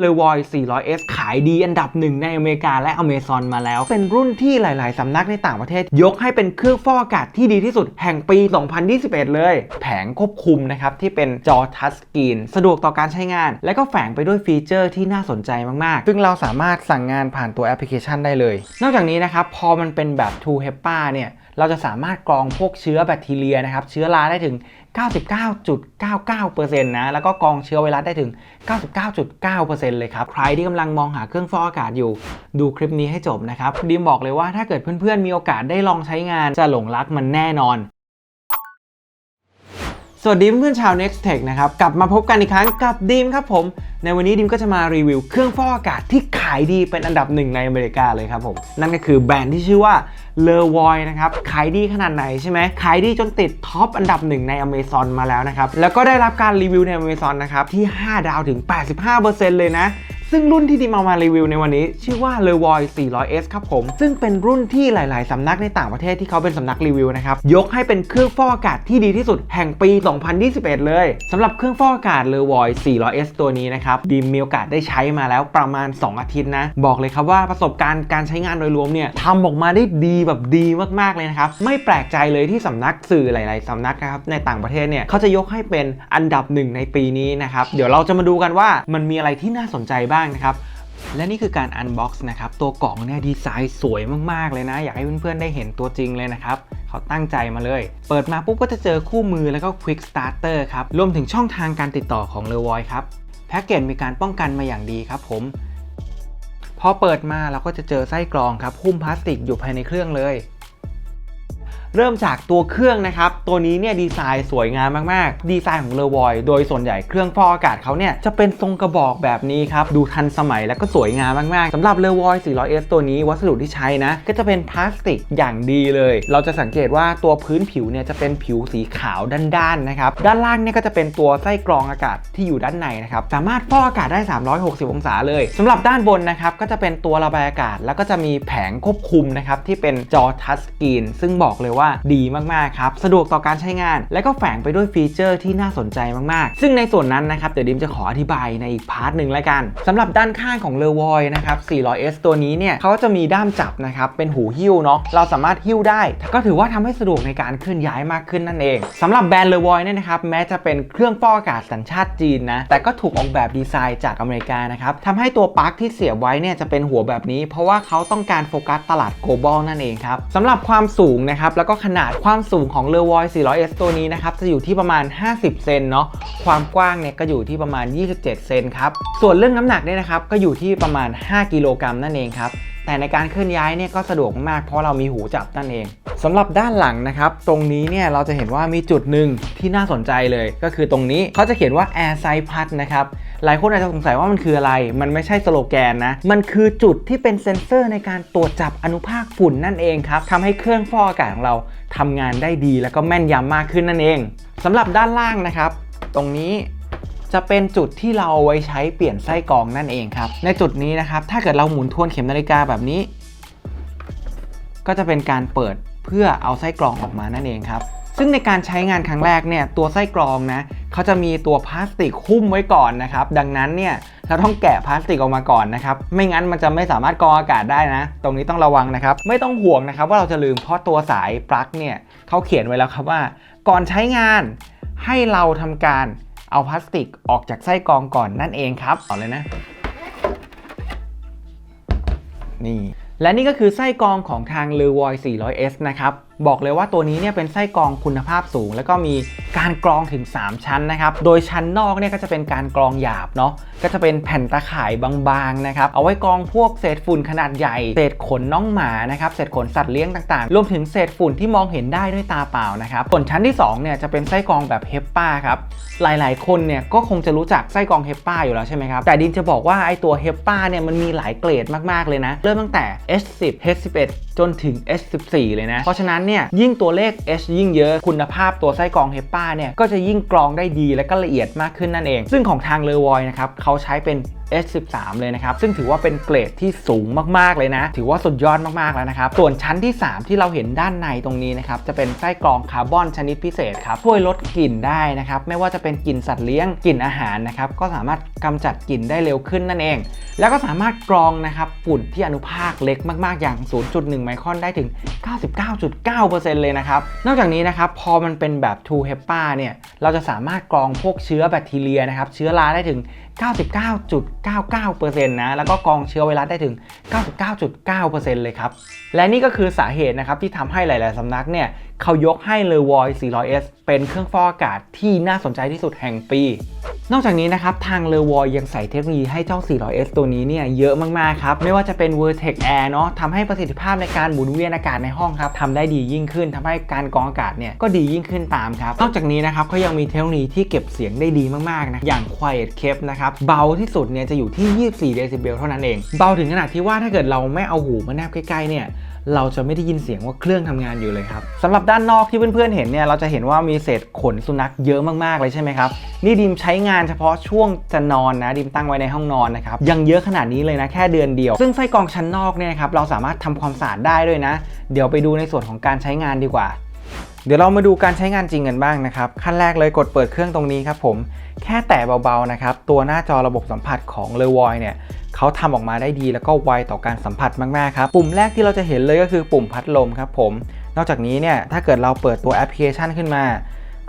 เลวอย 400S ขายดีอันดับหนึ่งในอเมริกาและอเมซอนมาแล้ว เป็นรุ่นที่หลาย ๆ สำนักในต่างประเทศ ยกให้เป็นเครื่องฟอกอากาศที่ดีที่สุดแห่งปี 2021 เลย แผงควบคุมนะครับ ที่เป็นจอทัชสกรีน สะดวกต่อการใช้งาน และก็แฝงไปด้วยฟีเจอร์ที่น่าสนใจมาก ๆ ซึ่งเราสามารถสั่งงานผ่านตัวแอปพลิเคชันได้เลย นอกจากนี้นะครับ พอมันเป็นแบบ True HEPA เนี่ย เราจะสามารถกรองพวกเชื้อแบคทีเรียนะครับ เชื้อราได้ถึง 99.99%นะแล้วก็กองเชื้อไวรัสได้ถึง 99.9%เลยครับ ใครที่กำลังมองหาเครื่องฟอกอากาศอยู่ ดูคลิปนี้ให้จบนะครับดีมบอกเลยว่าถ้าเกิดเพื่อนๆมีโอกาสได้ลองใช้งานจะหลงรักมันแน่นอนสวัสดีเพื่อนๆชาว Next Tech นะครับ กลับมาพบกันอีกครั้งกับดีมครับผม ในวันนี้ดิมก็จะมารีวิวเครื่องฟอกอากาศที่ขายดีเป็นอันดับหนึ่งในอเมริกาเลยครับผม นั่นก็คือแบรนด์ที่ชื่อว่า l e v o y นะครับขายดีขนาดไหนใช่ไหมขายดีจนติดท็อปอันดับหนึ่งใน Amazon มาแล้วนะครับ แล้วก็ได้รับการรีวิวใน Amazon นะครับ ที่ 5 ดาวถึง 85%เลยนะซึ่งรุ่นที่ดิมามารีวิวในวันนี้ ชื่อว่า l e v o y 400S ครับผม ซึ่งเป็นรุ่นที่หลาย ๆ สำนักในต่างประเทศที่เขาเป็นสำนักรีวิวนะครับ ยกให้เป็นเครื่องฟอกอากาศที่ดีที่สุดแห่งปี 2021 เลยสำหรับเครื่องฟอกอากาศ l e v o y 400S ตัวนี้นะครับดิมมีโอกาสได้ใช้มาแล้วประมาณ 2 อาทิตย์นะ บอกเลยครับว่าประสบการณ์การใช้งานโดยรวมเนี่ยทำออกมาได้ดีแบบดีมากๆเลยนะครับ ไม่แปลกใจเลยที่สำนักสื่อหลาย ๆสำนักนะครับในต่างประเทศเนี่ยเขาจะยกให้เป็นอันดับหนึ่งในปีนี้นะครับ เดี๋ยวเราจะมาดูกันว่ามันมีอะไรที่น่าสนใจบ้างนะครับและนี่คือการอันบ็อกซ์นะครับ ตัวกล่องเนี่ยดีไซน์สวยมาก ๆ เลยนะ อยากให้เพื่อน ๆ ได้เห็นตัวจริงเลยนะครับ เขาตั้งใจมาเลย เปิดมาปุ๊บก็จะเจอคู่มือแล้วก็ Quick Starter ครับ รวมถึงช่องทางการติดต่อของเลวอยครับ แพ็กเกจมีการป้องกันมาอย่างดีครับผม พอเปิดมาเราก็จะเจอไส้กรองครับหุ้มพลาสติกอยู่ภายในเครื่องเลย เริ่มจากตัวเครื่องนะครับ ตัวนี้เนี่ยดีไซน์สวยงามมากๆ ดีไซน์ของเลวอยโดยส่วนใหญ่เครื่องฟอกอากาศเขาเนี่ยจะเป็นทรงกระบอกแบบนี้ครับ ดูทันสมัยและก็สวยงามมากๆสำหรับเลวอย 400S ตัวนี้วัสดุที่ใช้นะ ก็จะเป็นพลาสติกอย่างดีเลย เราจะสังเกตว่าตัวพื้นผิวเนี่ยจะเป็นผิวสีขาวด้านๆนะครับ ด้านล่างเนี่ยก็จะเป็นตัวไส้กรองอากาศที่อยู่ด้านในนะครับ สามารถฟอกอากาศได้ 360 องศาเลยสำหรับด้านบนนะครับก็จะเป็นตัวระบายอากาศ แล้วก็จะมีแผงควบคุมนะครับที่เป็นจอทัชสกรีนซึ่งบอกเลยว่าดีมากๆครับ สะดวกต่อการใช้งาน และก็แฝงไปด้วยฟีเจอร์ที่น่าสนใจมากๆ ซึ่งในส่วนนั้นนะครับเดี๋ยวดิมจะขออธิบายในอีกพาร์ทหนึ่งแล้วกันสำหรับด้านข้างของเลวอยนะครับ 400S ตัวนี้เนี่ยเขาจะมีด้ามจับนะครับเป็นหูหิ้วเนาะเราสามารถหิ้วได้ ก็ถือว่าทำให้สะดวกในการเคลื่อนย้ายมากขึ้นนั่นเองสำหรับแบรนด์เลวอยเนี่ยนะครับแม้จะเป็นเครื่องฟอกอากาศสัญชาติจีนนะแต่ก็ถูกออกแบบดีไซน์จากอเมริกานะครับทำให้ตัวปลั๊กที่เสียบไว้เนี่ยจะเป็นหัวแบบนี้ เพราะว่าเขาต้องการโฟกัสตลาด global นั่นเองครับสำหรับความสูงนะครับแล้วก็ขนาดความสูงของเลวอย 400S ตัวนี้นะครับ จะอยู่ที่ประมาณ 50 เซนเนาะ ความกว้างเนี่ยก็อยู่ที่ประมาณ 27 เซนครับ ส่วนเรื่องน้ำหนักเนี่ยนะครับ ก็อยู่ที่ประมาณ 5 กิโลกรัมนั่นเองครับ แต่ในการเคลื่อนย้ายเนี่ยก็สะดวกมากเพราะเรามีหูจับนั่นเองสำหรับด้านหลังนะครับ ตรงนี้เนี่ยเราจะเห็นว่ามีจุดหนึ่งที่น่าสนใจเลย ก็คือตรงนี้เขาจะเขียนว่า Air s i z e Pad นะครับ หลายคนอาจจะสงสัยว่ามันคืออะไร มันไม่ใช่สโลแกนนะ มันคือจุดที่เป็นเซ็นเซอร์ในการตรวจจับอนุภาคฝุ่นนั่นเองครับทำให้เครื่องฟอกอากาศของเราทำงานได้ดีแล้วก็แม่นยำมากขึ้นนั่นเองสำหรับด้านล่างนะครับ ตรงนี้จะเป็นจุดที่เราเอาไว้ใช้เปลี่ยนไส้กรองนั่นเองครับ ในจุดนี้นะครับ ถ้าเกิดเราหมุนทวนเข็มนาฬิกาแบบนี้ ก็จะเป็นการเปิดเพื่อเอาไส้กรองออกมานั่นเองครับ ซึ่งในการใช้งานครั้งแรกเนี่ยตัวไส้กรองนะเขาจะมีตัวพลาสติกหุ้มไว้ก่อนนะครับ ดังนั้นเนี่ยเราต้องแกะพลาสติกออกมาก่อนนะครับ ไม่งั้นมันจะไม่สามารถกรองอากาศได้นะ ตรงนี้ต้องระวังนะครับ ไม่ต้องห่วงนะครับว่าเราจะลืมเพราะตัวสายปลั๊กเนี่ยเขาเขียนไว้แล้วครับว่า ก่อนใช้งานให้เราทำการเอาพลาสติกออกจากไส้กรองก่อนนั่นเองครับเอาเลยนะ นี่ และนี่ก็คือไส้กรองของทาง l e v o y 400S นะครับ บอกเลยว่าตัวนี้เนี่ยเป็นไส้กรองคุณภาพสูง แล้วก็มีการกรองถึง 3 ชั้นนะครับ โดยชั้นนอกเนี่ยก็จะเป็นการกรองหยาบเนาะก็จะเป็นแผ่นตะข่ายบางๆนะครับเอาไว้กรองพวกเศษฝุ่นขนาดใหญ่ เศษขนน้องหมานะครับเศษขนสัตว์เลี้ยงต่างๆ รวมถึงเศษฝุ่นที่มองเห็นได้ด้วยตาเปล่านะครับส่วนชั้นที่2เนี่ยจะเป็นไส้กรองแบบเฮปป้าครับหลายๆ คนเนี่ยก็คงจะรู้จักไส้กรองเฮปป้าอยู่แล้วใช่ไหมครับแต่ดินจะบอกว่าไอตัวเฮปป้าเนี่ยมันมีหลายเกรดมากๆเลยนะ เริ่มตั้งแต่ H10 H11 จนถึง H14 เลยนะเพราะฉะนั้นเนี่ยยิ่งตัวเลข H ยิ่งเยอะคุณภาพตัวไส้กรองเฮปป้าเนี่ยก็จะยิ่งกรองได้ดีและก็ละเอียดมากขึ้นนั่นเอง ซึ่งของทางเลอวอยนะครับเขาใช้เป็น H13 เลยนะครับ ซึ่งถือว่าเป็นเกรดที่สูงมากๆเลยนะ ถือว่าสุดยอดมากๆแล้วนะครับ ส่วนชั้นที่ 3 ที่เราเห็นด้านในตรงนี้นะครับ จะเป็นไส้กรองคาร์บอนชนิดพิเศษครับ ช่วยลดกลิ่นได้นะครับ ไม่ว่าจะเป็นกลิ่นสัตว์เลี้ยง กลิ่นอาหารนะครับ ก็สามารถกำจัดกลิ่นได้เร็วขึ้นนั่นเอง แล้วก็สามารถกรองนะครับฝุ่นที่อนุภาคเล็กมากๆ อย่าง 0.1 ไมครอนได้ถึง 99.9%เลยนะครับ นอกจากนี้นะครับ พอมันเป็นแบบ2 HEPA เนี่ย เราจะสามารถกรองพวกเชื้อแบคทีเรียนะครับ เชื้อราได้ถึง99.99%นะแล้วก็กองเชื้อไวรัสได้ถึง 99.9%เลยครับและนี่ก็คือสาเหตุนะครับที่ทำให้หลาย ๆสำนักเนี่ย เขายกให้เลวอย 400S เป็นเครื่องฟอกอากาศที่น่าสนใจที่สุดแห่งปี นอกจากนี้นะครับ ทางเลวอยยังใส่เทคโนโลยีให้เจ้า 400S ตัวนี้เนี่ยเยอะมากๆครับ ไม่ว่าจะเป็น Vertex Air เนาะทำให้ประสิทธิภาพในการหมุนเวียนอากาศในห้องครับทำได้ดียิ่งขึ้นทำให้การกรองอากาศเนี่ยก็ดียิ่งขึ้นตามครับ นอกจากนี้นะครับเขายังมีเทคโนโลยีที่เก็บเสียงได้ดีมากๆนะอย่าง Quiet Cape นะครับเบาที่สุดเนี่ยจะอยู่ที่ 24 เดซิเบลเท่านั้นเองเบาถึงขนาดที่ว่าถ้าเกิดเราไม่เอาหูมาแนบใกล้ๆเนี่ย เราจะไม่ได้ยินเสียงว่าเครื่องทำงานอยู่เลยครับสำหรับด้านนอกที่เพื่อนๆเห็นเนี่ยเราจะเห็นว่ามีเศษขนสุนัขเยอะมากๆเลยใช่ไหมครับนี่ดิมใช้งานเฉพาะช่วงจะนอนนะดิมตั้งไว้ในห้องนอนนะครับยังเยอะขนาดนี้เลยนะแค่เดือนเดียว ซึ่งไส้กรองชั้นนอกเนี่ยครับเราสามารถทำความสะอาดได้ด้วยนะ เดี๋ยวไปดูในส่วนของการใช้งานดีกว่าเดี๋ยวเรามาดูการใช้งานจริงกันบ้างนะครับ ขั้นแรกเลยกดเปิดเครื่องตรงนี้ครับผม แค่แตะเบาๆนะครับ ตัวหน้าจอระบบสัมผัสของเลวอยเนี่ย เขาทำออกมาได้ดี แล้วก็ไวต่อการสัมผัสมากๆครับ ปุ่มแรกที่เราจะเห็นเลยก็คือปุ่มพัดลมครับผม นอกจากนี้เนี่ยถ้าเกิดเราเปิดตัวแอปพลิเคชันขึ้นมา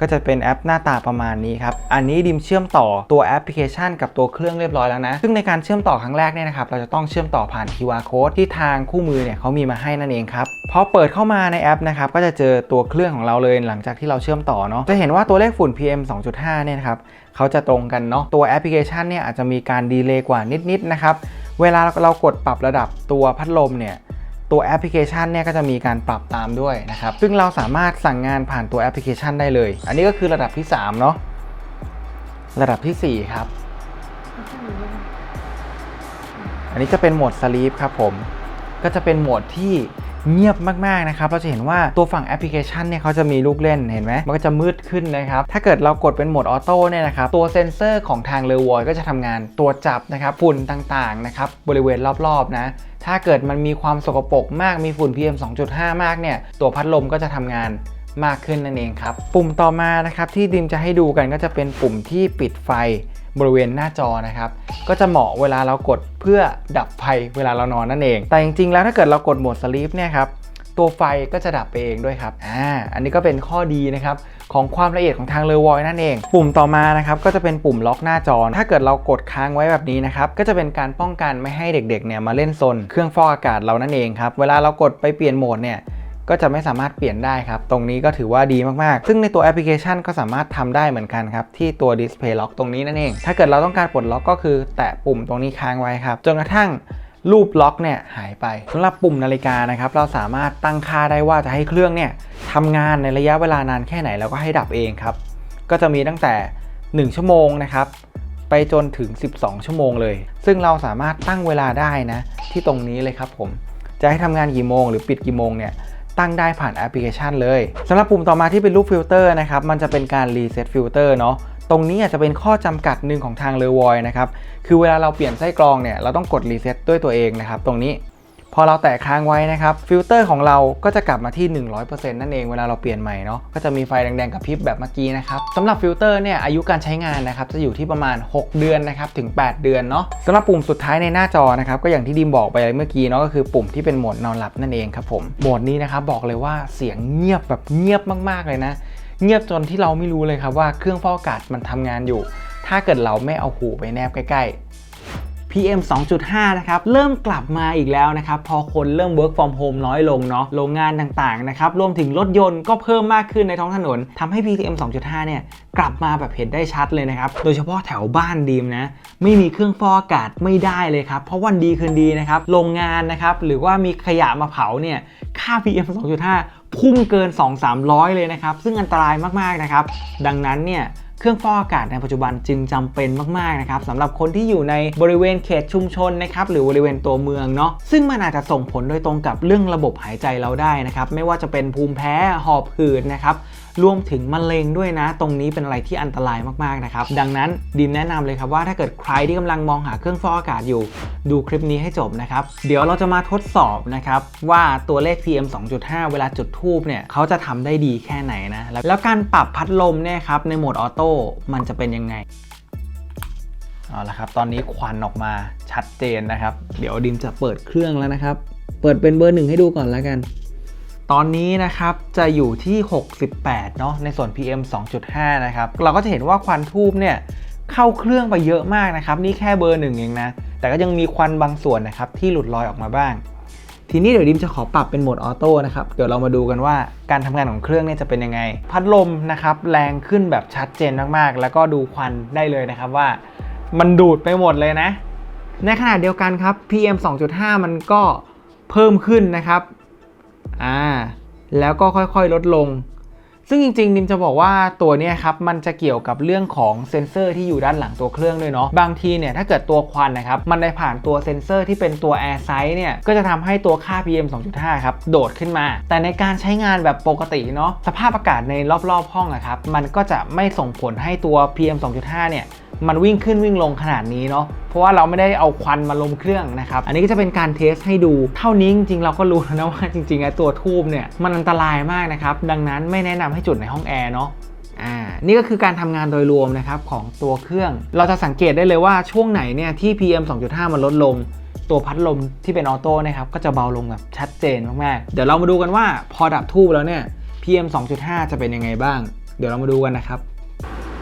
ก็จะเป็นแอปหน้าตาประมาณนี้ครับ อันนี้ดิมเชื่อมต่อตัวแอปพลิเคชันกับตัวเครื่องเรียบร้อยแล้วนะ ซึ่งในการเชื่อมต่อครั้งแรกเนี่ยนะครับ เราจะต้องเชื่อมต่อผ่าน QR code ที่ทางคู่มือเนี่ยเขามีมาให้นั่นเองครับ พอเปิดเข้ามาในแอปนะครับ ก็จะเจอตัวเครื่องของเราเลยหลังจากที่เราเชื่อมต่อเนาะ จะเห็นว่าตัวเลขฝุ่น PM 2.5 เนี่ยนะครับ เขาจะตรงกันเนาะ ตัวแอปพลิเคชันเนี่ยอาจจะมีการดีเลย์กว่านิดๆนะครับ เวลาเรากดปรับระดับตัวพัดลมเนี่ย ตัวแอปพลิเคชันเนี่ยก็จะมีการปรับตามด้วยนะครับ ซึ่งเราสามารถสั่งงานผ่านตัวแอปพลิเคชันได้เลย อันนี้ก็คือระดับที่ 3 เนาะ ระดับทีสี่4 ครับ อันนี้จะเป็นโหมดสลีปครับผม ก็จะเป็นโหมดที่ เงียบมากๆนะครับเราจะเห็นว่าตัวฝั่งแอปพลิเคชันเนี่ยเขาจะมีลูกเล่นเห็นไหมมันก็จะมืดขึ้นนะครับถ้าเกิดเรากดเป็นโหมดออโต้เนี่ยนะครับตัวเซ็นเซอร์ของทางเลวอยก็จะทำงานตรวจับนะครับฝุ่นต่างๆนะครับบริเวณรอบๆนะถ้าเกิดมันมีความสกปรกมากมีฝุ่น PM 2.5 มากเนี่ยตัวพัดลมก็จะทำงานมากขึ้นนั่นเองครับ ปุ่มต่อมานะครับที่ดิมจะให้ดูกันก็จะเป็นปุ่มที่ปิดไฟ บริเวณหน้าจอนะครับ ก็จะเหมาะเวลาเรากดเพื่อดับไฟเวลาเรานอนนั่นเอง แต่จริงๆแล้วถ้าเกิดเรากดโหมดสลีปเนี่ยครับตัวไฟก็จะดับไปเองด้วยครับ อ่า อันนี้ก็เป็นข้อดีนะครับของความละเอียดของทางเลวอยนั่นเอง ปุ่มต่อมานะครับก็จะเป็นปุ่มล็อกหน้าจอ ถ้าเกิดเรากดค้างไว้แบบนี้นะครับก็จะเป็นการป้องกันไม่ให้เด็กๆเนี่ยมาเล่นซนเครื่องฟอกอากาศเรานั่นเองครับ เวลาเรากดไปเปลี่ยนโหมดเนี่ย ก็จะไม่สามารถเปลี่ยนได้ครับ ตรงนี้ก็ถือว่าดีมากๆ ซึ่งในตัวแอปพลิเคชันก็สามารถทำได้เหมือนกันครับ ที่ตัว Display Lock ตรงนี้นั่นเอง ถ้าเกิดเราต้องการปลดล็อกก็คือแตะปุ่มตรงนี้ค้างไว้ครับ จนกระทั่งรูปล็อกเนี่ยหายไปสำหรับปุ่มนาฬิกานะครับเราสามารถตั้งค่าได้ว่าจะให้เครื่องเนี่ยทำงานในระยะเวลานานแค่ไหนแล้วก็ให้ดับเองครับ ก็จะมีตั้งแต่ 1 ชั่วโมงนะครับไปจนถึง 12 ชั่วโมงเลย ซึ่งเราสามารถตั้งเวลาได้นะที่ตรงนี้เลยครับผม จะให้ทำงานกี่โมงหรือปิดกี่โมงเนี่ย ตั้งได้ผ่านแอปพลิเคชันเลยสำหรับปุ่มต่อมาที่เป็นรูปฟิลเตอร์นะครับมันจะเป็นการรีเซ็ตฟิลเตอร์เนาะตรงนี้อาจจะเป็นข้อจำกัดหนึ่งของทางเลวอยนะครับ คือเวลาเราเปลี่ยนไส้กรองเนี่ย เราต้องกดรีเซ็ตด้วยตัวเองนะครับ ตรงนี้ พอเราแตะค้างไว้นะครับฟิลเตอร์ของเราก็จะกลับมาที่ 100%นั่นเองเวลาเราเปลี่ยนใหม่เนาะก็จะมีไฟแดงๆกับพริบแบบเมื่อกี้นะครับสำหรับฟิลเตอร์เนี่ยอายุการใช้งานนะครับจะอยู่ที่ประมาณ 6 เดือนนะครับถึง 8 เดือนเนาะสำหรับปุ่มสุดท้ายในหน้าจอนะครับก็อย่างที่ดิมบอกไปเมื่อกี้เนาะก็คือปุ่มที่เป็นโหมดนอนหลับนั่นเองครับผมโหมดนี้นะครับบอกเลยว่าเสียงเงียบแบบเงียบมากๆเลยนะ เงียบจนที่เราไม่รู้เลยครับว่าเครื่องฟอกอากาศมันทำงานอยู่ ถ้าเกิดเราไม่เอาหูไปแนบใกล้ๆ PM 2.5 นะครับ เริ่มกลับมาอีกแล้วนะครับ พอคนเริ่ม work from home น้อยลงเนาะโรงงานต่างๆนะครับรวมถึงรถยนต์ก็เพิ่มมากขึ้นในท้องถนนทำให้ PM 2.5 เนี่ยกลับมาแบบเห็นได้ชัดเลยนะครับ โดยเฉพาะแถวบ้านดีมนะ ไม่มีเครื่องฟอกอากาศไม่ได้เลยครับ เพราะวันดีคืนดีนะครับโรงงานนะครับหรือว่ามีขยะมาเผาเนี่ยค่า PM 2.5 พุ่งเกิน 2-300 เลยนะครับ ซึ่งอันตรายมากๆนะครับ ดังนั้นเนี่ย เครื่องฟอกอากาศในปัจจุบันจึงจำเป็นมากๆนะครับสำหรับคนที่อยู่ในบริเวณเขตชุมชนนะครับหรือบริเวณตัวเมืองเนาะซึ่งมันอาจจะส่งผลโดยตรงกับเรื่องระบบหายใจเราได้นะครับไม่ว่าจะเป็นภูมิแพ้หอบหืดนะครับรวมถึงมะเร็งด้วยนะ ตรงนี้เป็นอะไรที่อันตรายมากๆนะครับ ดังนั้นดีมแนะนำเลยครับว่าถ้าเกิดใครที่กำลังมองหาเครื่องฟอกอากาศอยู่ ดูคลิปนี้ให้จบนะครับ เดี๋ยวเราจะมาทดสอบนะครับว่าตัวเลข PM 2.5 เวลาจุดทูบเนี่ยเขาจะทำได้ดีแค่ไหนนะแล้วแล้วการปรับพัดลมเนี่ยครับในโหมดออโต้มันจะเป็นยังไงเอาละครับ ตอนนี้ควันออกมาชัดเจนนะครับ เดี๋ยวดิมจะเปิดเครื่องแล้วนะครับ เปิดเป็นเบอร์หนึ่งให้ดูก่อนแล้วกัน ตอนนี้นะครับจะอยู่ที่ 68 เนาะในส่วน PM 2.5 นะครับ เราก็จะเห็นว่าควันทูบเนี่ยเข้าเครื่องไปเยอะมากนะครับ นี่แค่เบอร์หนึ่งเองนะ แต่ก็ยังมีควันบางส่วนนะครับที่หลุดลอยออกมาบ้าง ทีนี้เดี๋ยวดิมจะขอปรับเป็นโหมดออโต้นะครับ เดี๋ยวเรามาดูกันว่าการทำงานของเครื่องเนี่ยจะเป็นยังไง พัดลมนะครับแรงขึ้นแบบชัดเจนมากๆ แล้วก็ดูควันได้เลยนะครับว่า มันดูดไปหมดเลยนะ ในขณะเดียวกันครับ PM 2.5 มันก็เพิ่มขึ้นนะครับ อ่า แล้วก็ค่อยๆลดลง ซึ่งจริงๆนิมจะบอกว่าตัวนี้ครับมันจะเกี่ยวกับเรื่องของเซ็นเซอร์ที่อยู่ด้านหลังตัวเครื่องด้วยเนาะบางทีเนี่ยถ้าเกิดตัวควันนะครับมันได้ผ่านตัวเซ็นเซอร์ที่เป็นตัว Air ์ไซส์เนี่ยก็จะทำให้ตัวค่า PM 2.5 ครับโดดขึ้นมา แต่ในการใช้งานแบบปกติเนาะสภาพอากาศในรอบๆห้องนะครับมันก็จะไม่ส่งผลให้ตัว PM 2.5 เนี่ย มันวิ่งขึ้นวิ่งลงขนาดนี้เนาะเพราะว่าเราไม่ได้เอาควันมาลมเครื่องนะครับอันนี้ก็จะเป็นการเทสให้ดูเท่านี้จริงๆเราก็รู้แล้วนะว่าจริงๆไอ้ตัวทูบเนี่ยมันอันตรายมากนะครับดังนั้นไม่แนะนำให้จุดในห้องแอร์เนาะอ่านี่ก็คือการทำงานโดยรวมนะครับของตัวเครื่อง เราจะสังเกตได้เลยว่าช่วงไหนเนี่ยที่ PM 2.5 มันลดลง ตัวพัดลมที่เป็นออโต้นะครับก็จะเบาลงแบบชัดเจนมากๆเดี๋ยวเรามาดูกันว่าพอดับทูบแล้วเนี่ย PM 2.5 จะเป็นยังไงบ้าง เดี๋ยวเรามาดูกันนะครับ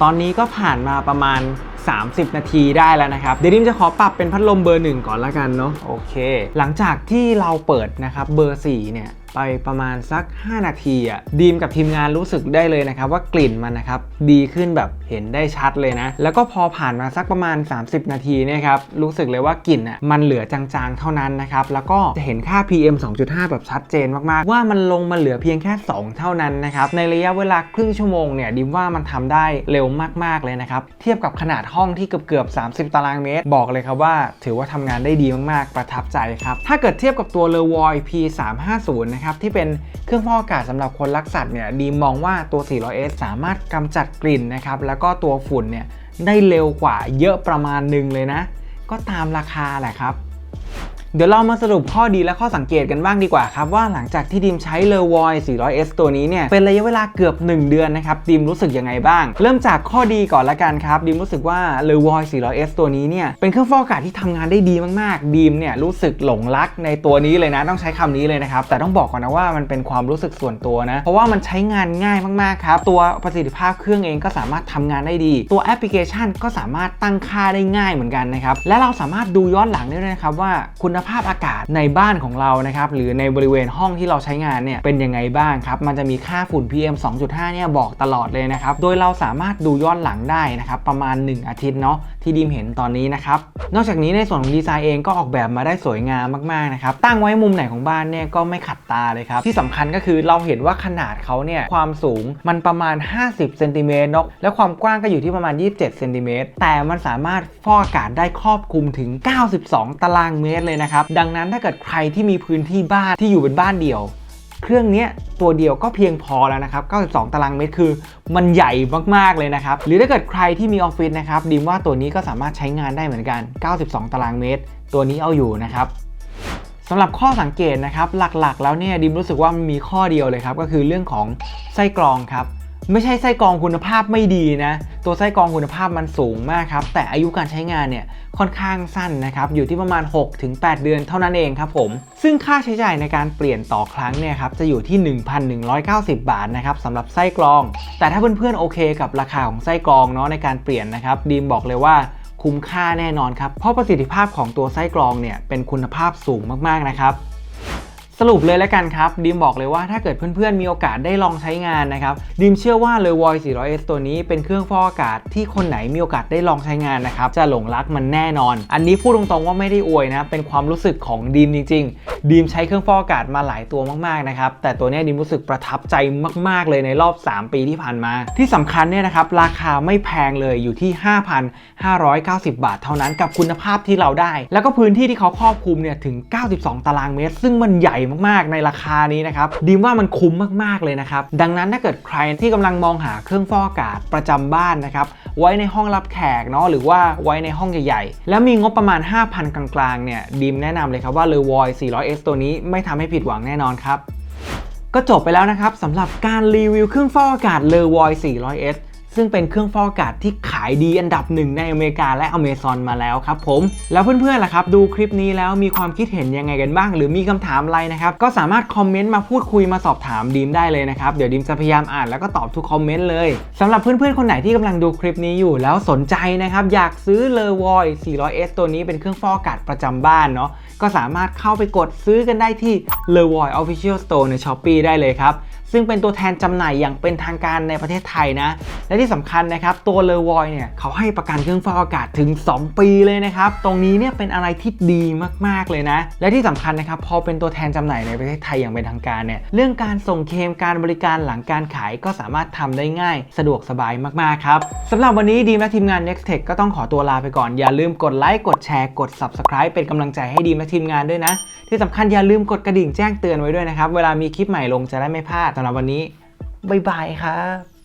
ตอนนี้ก็ผ่านมาประมาณ 30 นาทีได้แล้วนะครับ เดี๋ยวดิมจะขอปรับเป็นพัดลมเบอร์หนึ่งก่อนละกันเนาะโอเค หลังจากที่เราเปิดนะครับเบอร์4เนี่ยไปประมาณสัก 5 นาทีอะ่ะดีมกับทีมงานรู้สึกได้เลยนะครับว่ากลิ่นมันนะครับดีขึ้นแบบเห็นได้ชัดเลยนะ แล้วก็พอผ่านมาสักประมาณ 30 นาทีเนี่ยครับรู้สึกเลยว่ากลิ่นอะมันเหลือจางๆเท่านั้นนะครับแล้วก็จะเห็นค่า PM 2.5 แบบชัดเจนมากๆ ว่ามันลงมาเหลือเพียงแค่ 2 เท่านั้นนะครับในระยะเวลาครึ่งชั่วโมงเนี่ยดิมว่ามันทำได้เร็วมากๆเลยนะครับเทียบกับขนาดห้องที่เกือบเกือบ 30 ตารางเมตร บอกเลยครับว่า ถือว่าทำงานได้ดีมากๆประทับใจครับถ้าเกิดเทียบกับตัว l e v o y P350 นะครับที่เป็นเครื่องฟอกอากาศสำหรับคนรักสัตว์เนี่ยดีมมองว่าตัว 400S สามารถกำจัดกลิ่นนะครับแล้วก็ตัวฝุ่นเนี่ยได้เร็วกว่าเยอะประมาณหนึ่งเลยนะ ก็ตามราคาแหละครับ เดี๋ยวเรามาสรุปข้อดีและข้อสังเกตกันบ้างดีกว่าครับ ว่าหลังจากที่ดิมใช้เลวอย 400S ตัวนี้เนี่ย เป็นระยะเวลาเกือบ 1 เดือนนะครับ ดิมรู้สึกยังไงบ้าง เริ่มจากข้อดีก่อนละกันครับ ดิมรู้สึกว่าเลวอย 400S ตัวนี้เนี่ย เป็นเครื่องฟอกอากาศที่ทำงานได้ดีมากๆ ดิมเนี่ยรู้สึกหลงรักในตัวนี้เลยนะ ต้องใช้คำนี้เลยนะครับ แต่ต้องบอกก่อนนะว่ามันเป็นความรู้สึกส่วนตัวนะ เพราะว่ามันใช้งานง่ายมากๆครับ ตัวประสิทธิภาพเครื่องเองก็สามารถทำงานได้ดี ตัวแอปพลิเคชันก็สามารถตั้งค่าได้ง่ายเหมือนกันนะครับ และเราสามารถดูย้อนหลังได้ด้วยนะครับว่าคุณภาพอากาศในบ้านของเรานะครับหรือในบริเวณห้องที่เราใช้งานเนี่ยเป็นยังไงบ้างครับมันจะมีค่าฝุ่น PM 2.5 เนี่ยบอกตลอดเลยนะครับโดยเราสามารถดูย้อนหลังได้นะครับประมาณ 1 อาทิตย์เนาะที่ดีมเห็นตอนนี้นะครับ นอกจากนี้ในส่วนของดีไซน์เองก็ออกแบบมาได้สวยงามมากๆนะครับ ตั้งไว้มุมไหนของบ้านเนี่ยก็ไม่ขัดตาเลยครับ ที่สำคัญก็คือเราเห็นว่าขนาดเขาเนี่ยความสูงมันประมาณ 50เซนติเมตรเนาะและความกว้างก็อยู่ที่ประมาณ 27เซนติเมตรแต่มันสามารถฟอกอากาศได้ครอบคลุมถึง 92 ตารางเมตรเลยนะครับ ดังนั้นถ้าเกิดใครที่มีพื้นที่บ้านที่อยู่เป็นบ้านเดี่ยว เครื่องนี้ตัวเดียวก็เพียงพอแล้วนะครับ 92 ตารางเมตรคือ มันใหญ่มาก ๆ เลยนะครับ หรือถ้าเกิดใครที่มีออฟฟิศนะครับดีมว่าตัวนี้ก็สามารถใช้งานได้เหมือนกัน 92 ตารางเมตร ตัวนี้เอาอยู่นะครับสำหรับข้อสังเกตนะครับหลักๆ แล้วเนี่ยดิมรู้สึกว่ามันมีข้อเดียวเลยครับก็คือเรื่องของไส้กรองครับ ไม่ใช่ไส้กรองคุณภาพไม่ดีนะ ตัวไส้กรองคุณภาพมันสูงมากครับ แต่อายุการใช้งานเนี่ยค่อนข้างสั้นนะครับ อยู่ที่ประมาณ 6-8 เดือนเท่านั้นเองครับผม ซึ่งค่าใช้จ่ายในการเปลี่ยนต่อครั้งเนี่ยครับจะอยู่ที่ 1,190 บาทนะครับสำหรับไส้กรอง แต่ถ้าเพื่อนๆโอเคกับราคาของไส้กรองเนาะในการเปลี่ยนนะครับดีมบอกเลยว่าคุ้มค่าแน่นอนครับ เพราะประสิทธิภาพของตัวไส้กรองเนี่ยเป็นคุณภาพสูงมากๆนะครับ สรุปเลยแล้วกันครับดิมบอกเลยว่าถ้าเกิดเพื่อนๆมีโอกาสได้ลองใช้งานนะครับดิมเชื่อว่า l e v o y 400S ตัวนี้เป็นเครื่องฟอกอากาศที่คนไหนมีโอกาสได้ลองใช้งานนะครับจะหลงรักมันแน่นอน อันนี้พูดตรงๆว่าไม่ได้อวยนะเป็นความรู้สึกของดีมจริงๆดีมใช้เครื่องฟอกอากาศมาหลายตัวมากๆนะครับแต่ตัวนี้ดิมรู้สึกประทับใจมาก ๆ เลยในรอบ 3 ปีที่ผ่านมา ที่สำคัญเนี่ยนะครับราคาไม่แพงเลยอยู่ที่ 5,590 บาท เท่านั้นกับคุณภาพที่เราได้ แล้วก็พื้นที่ที่เขาครอบคลุมเนี่ยถึง 92 ตารางเมตร ซึ่งมันใหญ่มากๆ ในราคานี้นะครับดีมว่ามันคุ้มมากๆเลยนะครับ ดังนั้นถ้าเกิดใครที่กำลังมองหาเครื่องฟอกอากาศประจำบ้านนะครับไว้ในห้องรับแขกเนาะหรือว่าไว้ในห้องใหญ่ๆ แล้วมีงบประมาณ 5,000 กลางๆเนี่ยดีมแนะนำเลยครับว่า l e v o i 400S ตัวนี้ไม่ทำให้ผิดหวังแน่นอนครับก็จบไปแล้วนะครับสำหรับการรีวิวเครื่องฟอกอากาศ l e v o i 400S ซึ่งเป็นเครื่องฟอกอากาศที่ขายดีอันดับหนึ่งในอเมริกาและอเมซอนมาแล้วครับผม แล้วเพื่อนๆล่ะครับ ดูคลิปนี้แล้วมีความคิดเห็นยังไงกันบ้าง หรือมีคำถามอะไรนะครับ ก็สามารถคอมเมนต์มาพูดคุยมาสอบถามดีมได้เลยนะครับ เดี๋ยวดีมจะพยายามอ่านแล้วก็ตอบทุกคอมเมนต์เลยสำหรับเพื่อนๆคนไหนที่กำลังดูคลิปนี้อยู่แล้วสนใจนะครับอยากซื้อ l e v o i 400S ตัวนี้เป็นเครื่องฟอกอากาศประจำบ้านเนาะก็สามารถเข้าไปกดซื้อกันได้ที่ l e v o i Official Store ใน Shopee ได้เลยครับ ซึ่งเป็นตัวแทนจำหน่ายอย่างเป็นทางการในประเทศไทยนะ และที่สำคัญนะครับ ตัวเลอวอยเนี่ยเขาให้ประกันเครื่องฟอกอากาศถึง 2 ปีเลยนะครับ ตรงนี้เนี่ยเป็นอะไรที่ดีมาก ๆ เลยนะ และที่สำคัญนะครับพอเป็นตัวแทนจำหน่ายในประเทศไทยอย่างเป็นทางการเนี่ยเรื่องการส่งเคมการบริการหลังการขายก็สามารถทำได้ง่าย สะดวกสบายมาก ๆ ครับสำหรับวันนี้ดีมและทีมงาน Next Tech ก็ต้องขอตัวลาไปก่อนอย่าลืมกดไลค์กดแชร์กด Subscribe เป็นกำลังใจให้ดีมและทีมงานด้วยนะ ที่สำคัญอย่าลืมกดกระดิ่งแจ้งเตือนไว้ด้วยนะครับเวลามีคลิปใหม่ลงจะได้ไม่พลาดสำหรับวันนี้ บ๊ายบายครับ